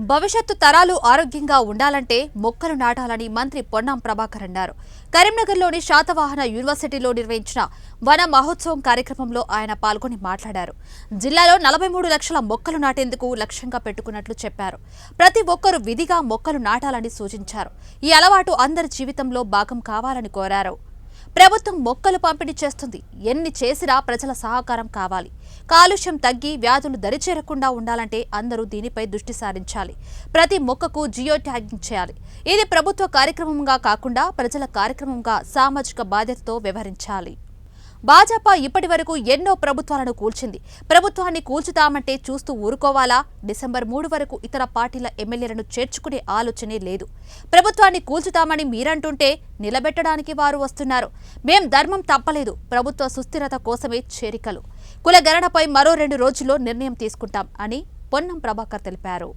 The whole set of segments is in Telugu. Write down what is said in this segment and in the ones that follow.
భవిష్యత్తు తరాలు ఆరోగ్యంగా ఉండాలంటే మొక్కలు నాటాలని మంత్రి పొన్నం ప్రభాకర్ అన్నారు. కరీంనగర్లోని శాతవాహన యూనివర్సిటీలో నిర్వహించిన వన మహోత్సవం కార్యక్రమంలో ఆయన పాల్గొని మాట్లాడారు. జిల్లాలో నలభై మూడు లక్షల మొక్కలు నాటేందుకు లక్ష్యంగా పెట్టుకున్నట్లు చెప్పారు. ప్రతి ఒక్కరూ విధిగా మొక్కలు నాటాలని సూచించారు. ఈ అలవాటు అందరి జీవితంలో భాగం కావాలని కోరారు. ప్రభుత్వం మొక్కలు పంపిణీ చేస్తుంది. ఎన్ని చేసినా ప్రజల సహకారం కావాలి. కాలుష్యం తగ్గి వ్యాధులు దరిచేరకుండా ఉండాలంటే అందరూ దీనిపై దృష్టి సారించాలి. ప్రతి మొక్కకు జియో ట్యాగింగ్ చేయాలి. ఇది ప్రభుత్వ కార్యక్రమంగా కాకుండా ప్రజల కార్యక్రమంగా సామాజిక బాధ్యతతో వ్యవహరించాలి. భాజపా ఇప్పటి వరకు ఎన్నో ప్రభుత్వాలను కూల్చింది. ప్రభుత్వాన్ని కూల్చుతామంటే చూస్తూ ఊరుకోవాలా? డిసెంబర్ మూడు వరకు ఇతర పార్టీల ఎమ్మెల్యేలను చేర్చుకునే ఆలోచనే లేదు. ప్రభుత్వాన్ని కూల్చుతామని మీరంటుంటే నిలబెట్టడానికి వారు వస్తున్నారు. మేం ధర్మం తప్పలేదు. ప్రభుత్వ సుస్థిరత కోసమే చేరికలు. కులగణనపై మరో రెండు రోజుల్లో నిర్ణయం తీసుకుంటాం అని పొన్నం ప్రభాకర్ తెలిపారు.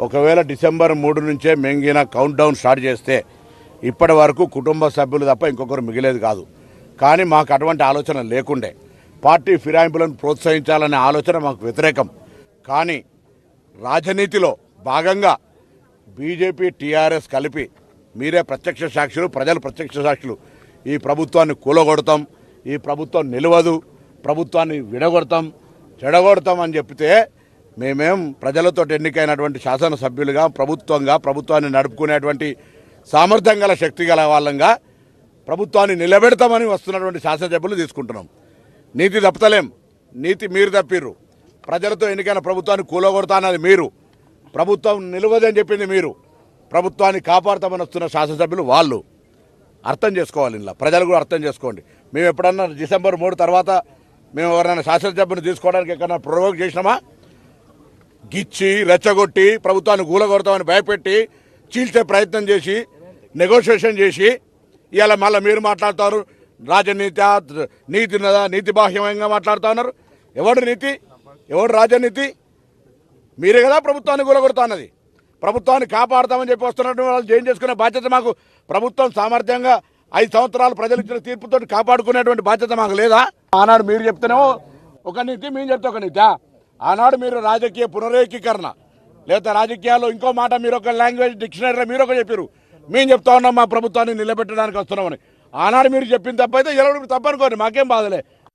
ఒకవేళ డిసెంబర్ మూడు నుంచే మెంగిన కౌంట్ డౌన్ స్టార్ట్ చేస్తే ఇప్పటి వరకు కుటుంబ సభ్యులు తప్ప ఇంకొకరు మిగిలేదు కాదు. కానీ మాకు అటువంటి ఆలోచన లేకుండే. పార్టీ ఫిరాయింపులను ప్రోత్సహించాలనే ఆలోచన మాకు వ్యతిరేకం. కానీ రాజనీతిలో భాగంగా బీజేపీ టీఆర్ఎస్ కలిపి మీరే ప్రత్యక్ష సాక్షులు ప్రజలు ప్రత్యక్ష సాక్షులు. ఈ ప్రభుత్వాన్ని కూలగొడతాం ఈ ప్రభుత్వం నిలవదు ప్రభుత్వాన్ని విడగొడతాం చెడగొడతాం అని చెప్తే మేమేం ప్రజలతో ఎన్నికైనటువంటి శాసనసభ్యులుగా ప్రభుత్వంగా ప్రభుత్వాన్ని నడుపుకునేటువంటి సామర్థ్యం గల శక్తి గల వాళ్ళంగా ప్రభుత్వాన్ని నిలబెడతామని వస్తున్నటువంటి శాసనసభ్యులు తీసుకుంటున్నాం. నీతి తప్పతలేం. నీతి మీరు తప్పిర్రు. ప్రజలతో ఎన్నికైన ప్రభుత్వాన్ని కూలగొడతా అన్నది మీరు. ప్రభుత్వం నిలవదని చెప్పింది మీరు. ప్రభుత్వాన్ని కాపాడతామని వస్తున్న శాసనసభ్యులు వాళ్ళు. అర్థం చేసుకోవాలి ఇలా ప్రజలు కూడా అర్థం చేసుకోండి. మేము ఎప్పుడన్నా డిసెంబర్ మూడు తర్వాత మేము ఎవరైనా శాసనసభ్యుని తీసుకోవడానికి ఎక్కడన్నా ప్రొవోక్ చేసినామా? గిచ్చి రెచ్చగొట్టి ప్రభుత్వాన్ని కూలగొడతామని భయపెట్టి చీల్చే ప్రయత్నం చేసి నెగోషియేషన్ చేసి ఇవాళ మళ్ళీ మీరు మాట్లాడుతారు రాజనీతి నీతి నీతి బాహ్యంగా మాట్లాడుతూ ఉన్నారు ఎవడు నీతి? ఎవడు రాజనీతి? మీరే కదా ప్రభుత్వాన్ని కూలగొడతా ప్రభుత్వాన్ని కాపాడుతామని చెప్పి వస్తున్నట్టు వాళ్ళు జైన్ చేసుకునే బాధ్యత మాకు. ప్రభుత్వం సామర్థ్యంగా ఐదు సంవత్సరాలు ప్రజలు ఇచ్చిన తీర్పుతో కాపాడుకునేటువంటి బాధ్యత మాకు లేదా? ఆనాడు మీరు చెప్తేనేమో ఒక నీతి మేము చెప్తే ఒక నీతి? ఆనాడు మీరు రాజకీయ పునరేకీకరణ లేదా రాజకీయాల్లో ఇంకో మాట మీరు ఒక లాంగ్వేజ్ డిక్షనరీలో మీరు ఒక చెప్పారు మేము చెప్తా ఉన్నాం మా ప్రభుత్వాన్ని నిలబెట్టడానికి వస్తున్నామని. ఆనాడు మీరు చెప్పిన తప్పైతే ఇలా తప్పనుకోండి మాకేం బాధలే.